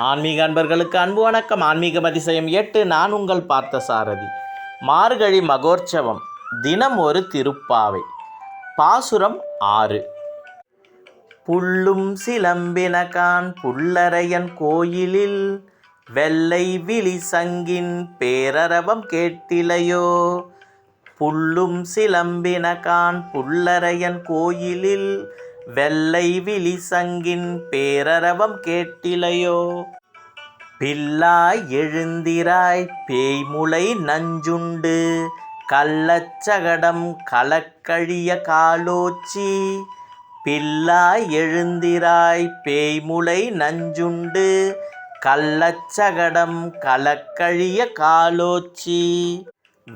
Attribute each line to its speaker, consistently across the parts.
Speaker 1: ஆன்மீக அன்பர்களுக்கு அன்பு வணக்கம். ஆன்மீகம் அதிசயம் எட்டு நான் உங்கள் பார்த்த சாரதி. மார்கழி மகோற்சவம் தினம் ஒரு திருப்பாவை. பாசுரம் ஆறு. புள்ளும் சிலம்பினகான் புல்லரையன் கோயிலில் வெள்ளை விழி சங்கின் பேரரவம் கேட்டிலையோ. புள்ளும் சிலம்பினகான் புல்லரையன் கோயிலில் வெள்ளை விழி சங்கின் பேரரவம் கேட்டிலையோ? பில்லாய் எழுந்திராய் பேய்முளை நஞ்சுண்டு கள்ளச்சகடம் கலக்கழிய காலோச்சி. பில்லாய் எழுந்திராய் பேய்முளை நஞ்சுண்டு கள்ளச்சகடம் கலக்கழிய காலோச்சி.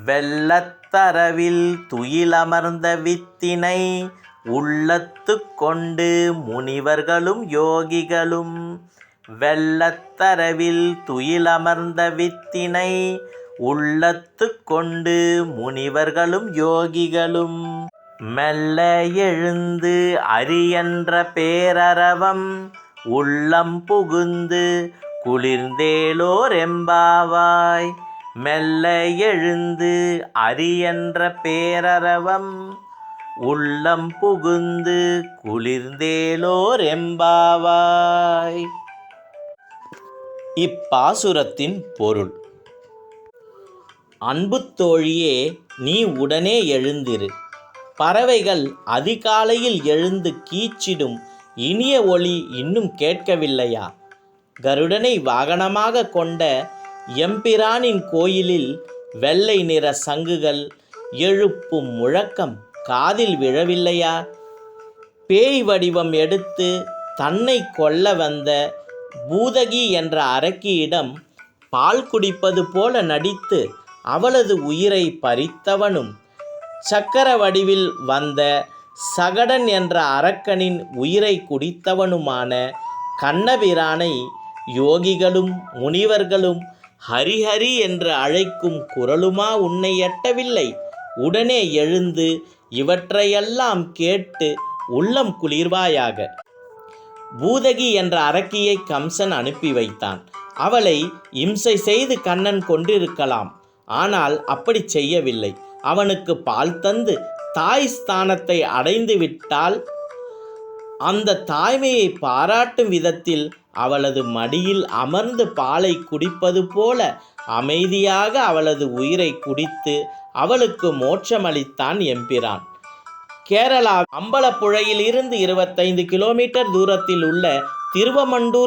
Speaker 1: வெள்ளத்தரவில் துயிலமர்ந்த வித்தினை உள்ளத்து கொண்டு முனிவர்களும் யோகிகளும் வெள்ளத்தரவில் துயிலமர்ந்த வித்தினை உள்ளத்து கொண்டு முனிவர்களும் யோகிகளும் மெல்ல எழுந்து அரியன்ற பேரரவம் உள்ளம் புகுந்து குளிர்ந்தேலோர் எம்பாவாய் மெல்ல எழுந்து அரியன்ற பேரரவம் உள்ளம் புகுந்து குளிர்ந்தேலோர் எம்பாவாய் இப்பாசுரத்தின் பொருள். அன்பு தோழியே நீ உடனே எழுந்திரு. பறவைகள் அதிகாலையில் எழுந்து கீச்சிடும். இனிய ஒளி இன்னும் கேட்கவில்லையா? கருடனை வாகனமாக கொண்ட எம்பிரானின் கோயிலில் வெள்ளை நிற சங்குகள் எழுப்பும் முழக்கம் காதில் விழவில்லையா? பேய் வடிவம் எடுத்து தன்னை கொல்ல வந்த பூதகி என்ற அரக்கியிடம் பால் குடிப்பது போல நடித்து அவளது உயிரை பறித்தவனும் சக்கர வடிவில் வந்த சகடன் என்ற அரக்கனின் உயிரை குடித்தவனுமான கண்ணபிரானை யோகிகளும் முனிவர்களும் ஹரிஹரி என்று அழைக்கும் குரலுமா உன்னை எட்டவில்லை? உடனே எழுந்து இவற்றையெல்லாம் கேட்டு உள்ளம் குளிர்வாயாக. பூதகி என்ற அரக்கியை கம்சன் அனுப்பி வைத்தான். அவளை இம்சை செய்து கண்ணன் கொண்டிருக்கலாம் ஆனால் அப்படி செய்யவில்லை. அவனுக்கு பால் தந்து தாய் ஸ்தானத்தை அடைந்து விட்டால் அந்த தாய்மையை பாராட்டும் விதத்தில் அவளது மடியில் அமர்ந்து பாலை குடிப்பது போல அமைதியாக அவளது உயிரை குடித்து அவளுக்கு மோட்சமளித்தான் எம்பிரான். கேரளா அம்பலப்புழையில் இருந்து இருபத்தைந்து கிலோமீட்டர் தூரத்தில் உள்ள திருவமண்டூர்